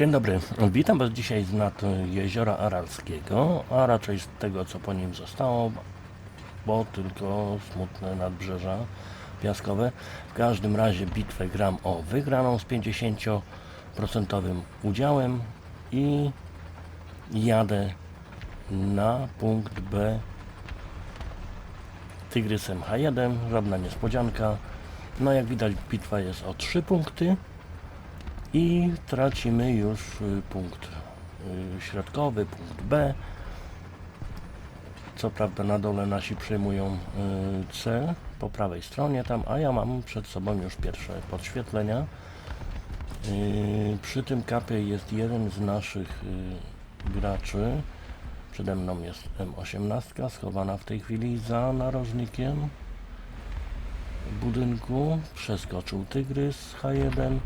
Dzień dobry, witam Was dzisiaj z nad jeziora Aralskiego, a raczej z tego co po nim zostało, bo tylko smutne nadbrzeża piaskowe. W każdym razie bitwę gram o wygraną z 50% udziałem i jadę na punkt B Tygrysem H1, żadna niespodzianka. No jak widać bitwa jest o 3 punkty i tracimy już y, punkt y, środkowy, punkt B. Co prawda na dole nasi przejmują y, C po prawej stronie tam, a ja mam przed sobą już pierwsze podświetlenia. Przy tym kapie jest jeden z naszych graczy. Przede mną jest M18 schowana w tej chwili za narożnikiem budynku. Przeskoczył tygrys H1.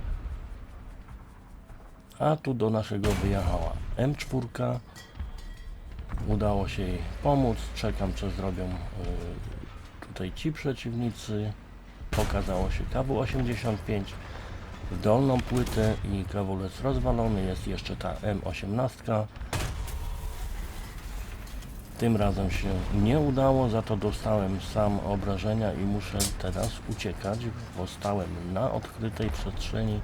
A tu do naszego wyjechała M4. Udało się jej pomóc. Czekam, co zrobią y, tutaj ci przeciwnicy. Pokazało się KW85 w dolną płytę i kawulec rozwalony. Jest jeszcze ta M18. Tym razem się nie udało, za to dostałem sam obrażenia i muszę teraz uciekać, bo stałem na odkrytej przestrzeni.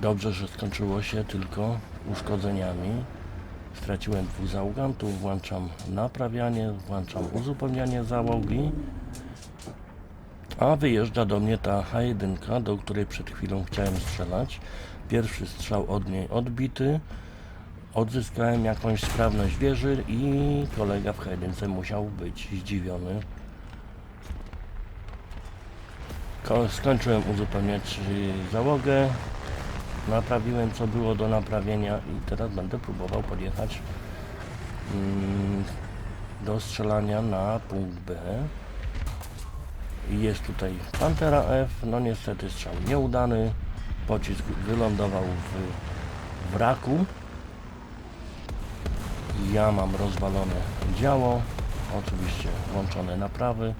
Dobrze, że skończyło się tylko uszkodzeniami. Straciłem dwóch załogantów, włączam naprawianie, włączam uzupełnianie załogi. A wyjeżdża do mnie ta H1, do której przed chwilą chciałem strzelać. Pierwszy strzał od niej odbity. Odzyskałem jakąś sprawność wieży i kolega w H1 musiał być zdziwiony. Ko- Skończyłem uzupełniać y, załogę. Naprawiłem co było do naprawienia i teraz będę próbował podjechać mm, do strzelania na punkt B. I Jest tutaj Pantera F, no niestety strzał nieudany. Pocisk wylądował w wraku. Ja mam rozwalone działo, oczywiście włączone naprawy.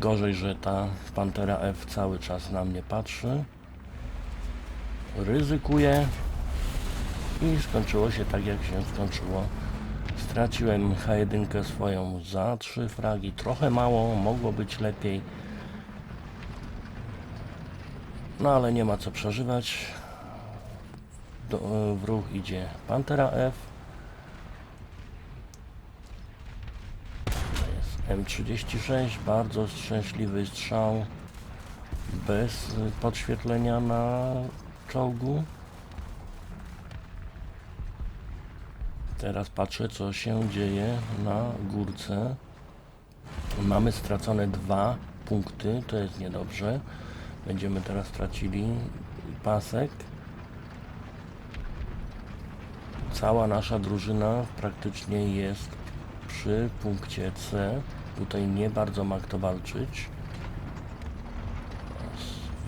Gorzej, że ta Pantera F cały czas na mnie patrzy. Ryzykuję i skończyło się tak, jak się skończyło. Straciłem H1 swoją za trzy fragi, trochę mało, mogło być lepiej. No ale nie ma co przeżywać. Do, w ruch idzie Pantera F. To jest M36, bardzo szczęśliwy strzał. Bez podświetlenia na czołgu. Teraz patrzę, co się dzieje na górce. Mamy stracone dwa punkty, to jest niedobrze. Będziemy teraz tracili pasek. Cała nasza drużyna praktycznie jest przy punkcie C. Tutaj nie bardzo ma kto walczyć.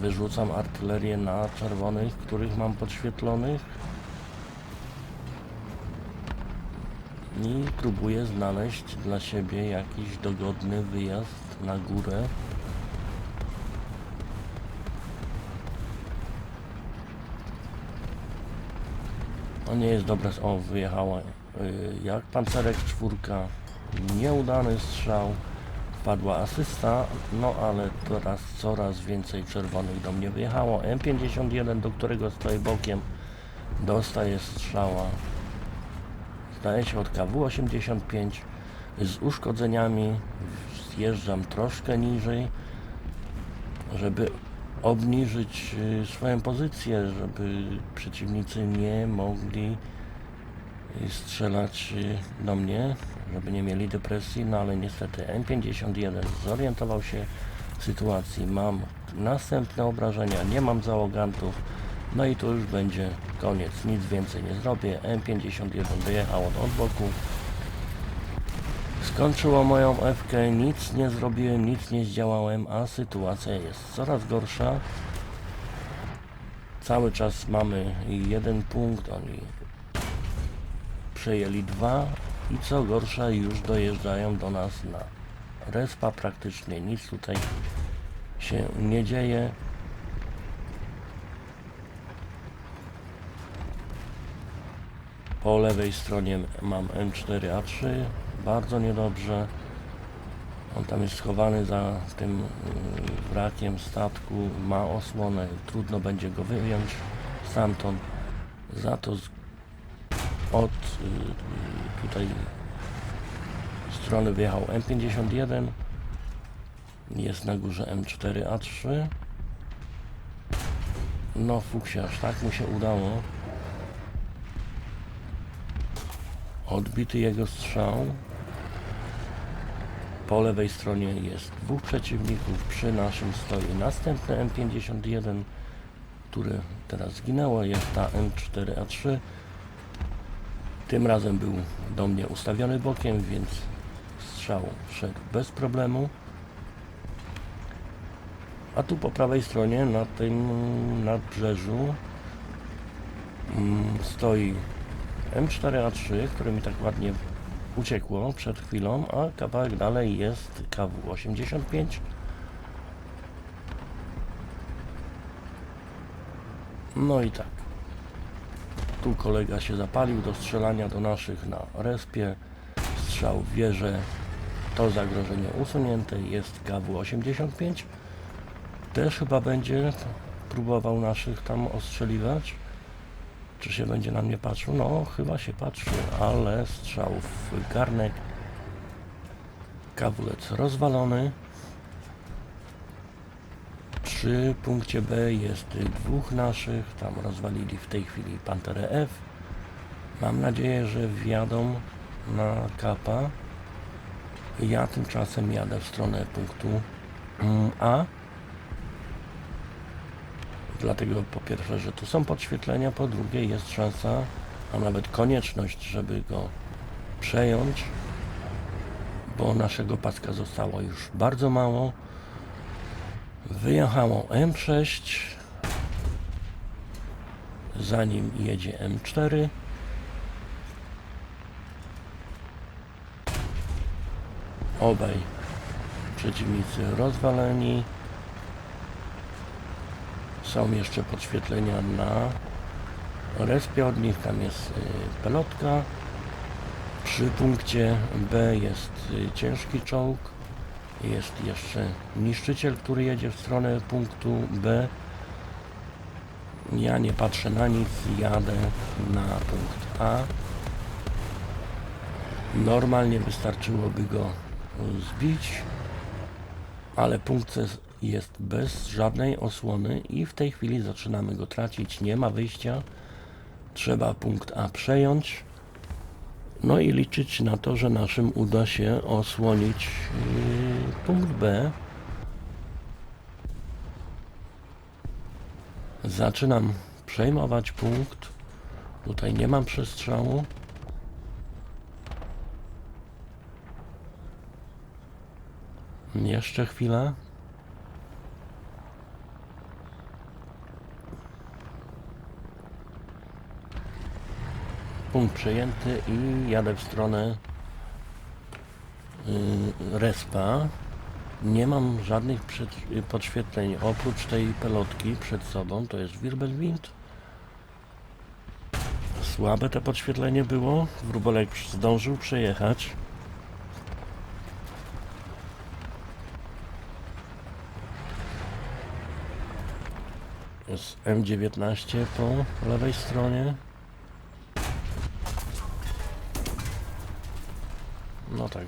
Wyrzucam artylerię na czerwonych, których mam podświetlonych. I próbuję znaleźć dla siebie jakiś dogodny wyjazd na górę. To nie jest dobre. O, wyjechała. y, Jak pancerek czwórka. Nieudany strzał. Wpadła asysta, no ale teraz coraz więcej czerwonych do mnie wyjechało. M51, do którego stoję bokiem, dostaje strzała. Zdaje się od KW85 z uszkodzeniami. Zjeżdżam troszkę niżej, żeby obniżyć y, swoją pozycję, żeby przeciwnicy nie mogli y, strzelać y, do mnie, żeby nie mieli depresji, no ale niestety M51 zorientował się w sytuacji. Mam następne obrażenia, nie mam załogantów, no i to już będzie koniec, nic więcej nie zrobię. M51 dojechał od boku. Skończyło moją F, nic nie zrobiłem, nic nie zdziałałem, a sytuacja jest coraz gorsza. Cały czas mamy jeden punkt, oni przejęli dwa i co gorsza, już dojeżdżają do nas na respa. Praktycznie nic tutaj się nie dzieje. Po lewej stronie mam M4A3. Bardzo niedobrze. On tam jest schowany za tym mm, wrakiem statku. Ma osłonę. Trudno będzie go wyjąć stamtąd. Za to z od y, tutaj strony wyjechał M51, jest na górze M4A3. No fuksiarz, tak mu się udało. Odbity jego strzał. Po lewej stronie jest dwóch przeciwników, przy naszym stoi następne M51, które teraz zginęło, jest ta M4A3. Tym razem był do mnie ustawiony bokiem, więc strzał wszedł bez problemu. A tu po prawej stronie na tym nadbrzeżu mm, stoi M4A3, które mi tak ładnie uciekło przed chwilą, a kawałek dalej jest KW85. No i tak. Tu kolega się zapalił do strzelania do naszych na respie. Strzał w wieżę. To zagrożenie usunięte. Jest KW85. Też chyba będzie próbował naszych tam ostrzeliwać. Czy się będzie na mnie patrzył? No, chyba się patrzy, ale strzał w garnek. Kawulec rozwalony. Przy punkcie B jest dwóch naszych. Tam rozwalili w tej chwili Panterę F. Mam nadzieję, że wjadą na kapa. Ja tymczasem jadę w stronę punktu mm, A. Dlatego po pierwsze, że tu są podświetlenia, po drugie jest szansa, a nawet konieczność, żeby go przejąć, bo naszego paska zostało już bardzo mało. Wyjechało M6, zanim jedzie M4. Obaj przeciwnicy rozwaleni. Są jeszcze podświetlenia na respie od nich, tam jest y, pelotka. Przy punkcie B jest y, ciężki czołg. Jest jeszcze niszczyciel, który jedzie w stronę punktu B. Ja nie patrzę na nic, jadę na punkt A. Normalnie wystarczyłoby go zbić, ale punkt C jest bez żadnej osłony i w tej chwili zaczynamy go tracić. Nie ma wyjścia. Trzeba punkt A przejąć. No i liczyć na to, że naszym uda się osłonić yy, punkt B. Zaczynam przejmować punkt. Tutaj nie mam przestrzału. Jeszcze chwilę. Punkt przejęty i jadę w stronę yy, respa. Nie mam żadnych y, podświetleń oprócz tej pelotki przed sobą. To jest Wirbelwind. Słabe to podświetlenie było. Wróbelek zdążył przejechać. Jest M19 po lewej stronie. Tak,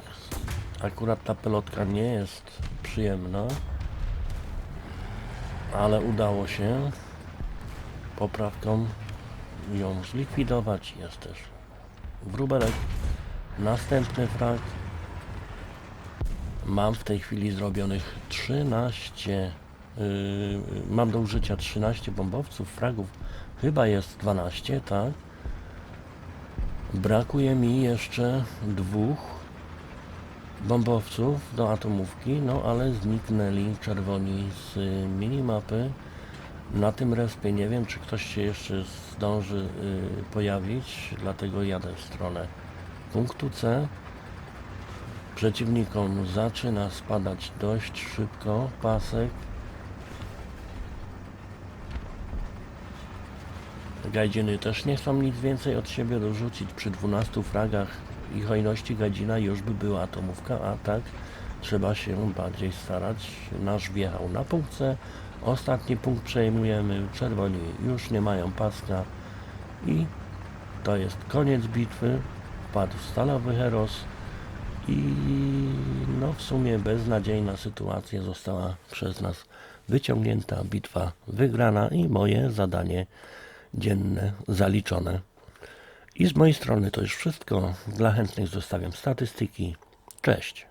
akurat ta pelotka nie jest przyjemna, ale udało się poprawką ją zlikwidować. Jest też wróbelek. Następny frag. Mam w tej chwili zrobionych 13 yy, mam do użycia 13 bombowców, fragów chyba jest 12, tak? Brakuje mi jeszcze dwóch bombowców do atomówki, no ale zniknęli czerwoni z minimapy. Na tym respie nie wiem, czy ktoś się jeszcze zdąży y, pojawić, dlatego jadę w stronę punktu C. Przeciwnikom zaczyna spadać dość szybko pasek. Gajdziny też nie chcą nic więcej od siebie dorzucić. Przy 12 fragach i hojności Gadzina już by była atomówka, a tak trzeba się bardziej starać. Nasz wjechał na punkcie. Ostatni punkt przejmujemy. Czerwoni już nie mają paska i to jest koniec bitwy. Wpadł stalowy heros i no w sumie beznadziejna sytuacja została przez nas wyciągnięta, bitwa wygrana i moje zadanie dzienne zaliczone. I z mojej strony to już wszystko. Dla chętnych zostawiam statystyki. Cześć.